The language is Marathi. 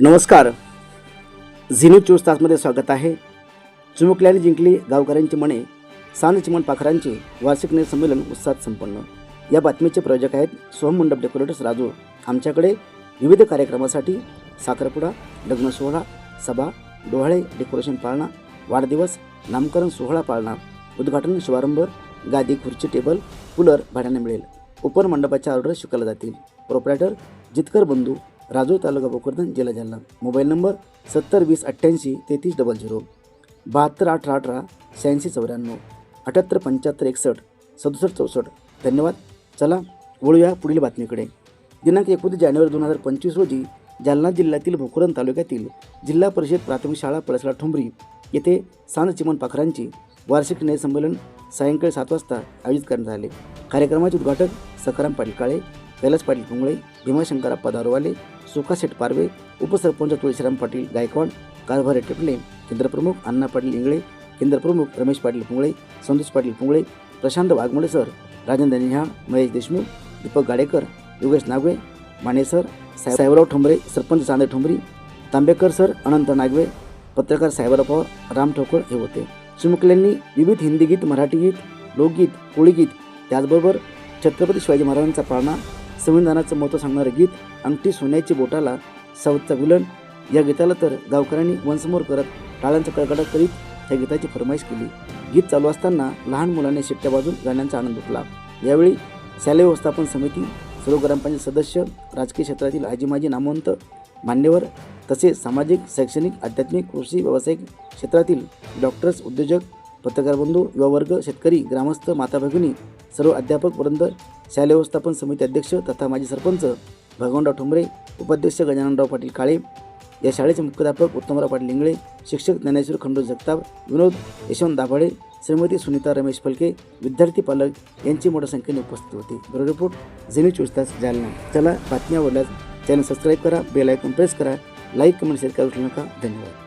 नमस्कार. झिनू चोवीस तासमध्ये स्वागत आहे. चुमुकल्याने जिंकली गावकऱ्यांची मने सांज चिमण पाखरांचे वार्षिक नेत संमेलन उत्साहात संपन्न. या बातमीचे प्रयोजक आहेत सोहम मंडप डेकोरेटर्स राजू. आमच्याकडे विविध कार्यक्रमासाठी साखरपुडा लग्न सोहळा सभा डोहाळे डेकोरेशन पाळणा वाढदिवस नामकरण सोहळा पाळणा उद्घाटन शुभारंभ गादी खुर्ची टेबल कूलर भाड्याने मिळेल. ओपन मंडपाच्या ऑर्डर स्वीकारल्या जातील. प्रोपरायटर जितकर बंधू राजूर तालुका भोकरदन जिल्हा जालना. मोबाईल नंबर सत्तर वीस अठ्ठ्याऐंशी तेहतीस डबल झिरो बहात्तर अठरा अठरा शहाऐंशी चौऱ्याण्णव. अठ्याहत्तर पंच्याहत्तर एकसष्ट सदुसष्ट चौसष्ट. धन्यवाद. चला वळूया पुढील बातमीकडे. दिनांक एकोणतीस जानेवारी दोन हजार पंचवीस रोजी जालना जिल्ह्यातील भोकरन तालुक्यातील जिल्हा परिषद प्राथमिक शाळा पळसला ठुंबरी येथे सांज चिमन पाखरांची वार्षिक न्यायसंमेलन सायंकाळी सात वाजता आयोजित करण्यात आले. कार्यक्रमाचे उद्घाटक सखाराम पाटकाळे कैलास पाटील पुंगळे भीमाशंकरप्पा दारोवाले सुखाशेठ पारवे उपसरपंच तुळशीराम पाटील गायकवाड कारभारे टिपले केंद्रप्रमुख Anna Patil Ingale केंद्रप्रमुख Ramesh Patil Pungale Santosh Patil Pungale Prashant Waghmode sir Rajendra Nihal Mahesh Deshmukh Deepak Gadekar Yogesh Nagve Mane sir Sahebrao Thombare sarpanch Chande Thombari Tambekar sir Anant Nagve पत्रकार साहेबराव पवार राम ठोकळ हे होते. चिमुकल्यांनी विविध हिंदी गीत मराठी गीत लोकगीत कोळी गीत त्याचबरोबर छत्रपती शिवाजी महाराजांचा पाळणा संविधानाचं महत्त्व सांगणारं गीत अंगठी सोन्याची बोटाला साऊथचा विलन या गीताला तर गावकऱ्यांनी वनसमोर करत टाळ्यांचा कडकडाट करीत या गीताची फरमाईश केली. गीत चालू असताना लहान मुलांनी शिट्ट्या बाजून गाण्यांचा आनंद उठला यावेळी शालेय व्यवस्थापन समिती सर्व ग्रामपंचायत सदस्य राजकीय क्षेत्रातील आजी माजी नामवंत मान्यवर तसेच सामाजिक शैक्षणिक आध्यात्मिक कृषी व्यावसायिक क्षेत्रातील डॉक्टर्स उद्योजक पत्रकार बंधू युवा वर्ग शेतकरी ग्रामस्थ माता भगिनी सर्व अध्यापक वृंद शालेय व्यवस्थापन समिती अध्यक्ष तथा माजी सरपंच भगवानराव ठुमरे उपाध्यक्ष गजाननराव पाटील काळे या शाळेचे मुख्याध्यापक उत्तमराव पाटील लिंगळे शिक्षक ज्ञानेश्वर खंडू जगताप विनोद यशवंत दाभाडे श्रीमती सुनीता रमेश फलके विद्यार्थी पालक यांची मोठ्या संख्येने उपस्थित होते. ब्युरो रिपोर्ट झेनी चोवीस तास जालना. चला बातम्या आवडल्यास चॅनल सबस्क्राईब करा बेल आयकॉन प्रेस करा लाईक कमेंट शेअर करू नका. धन्यवाद.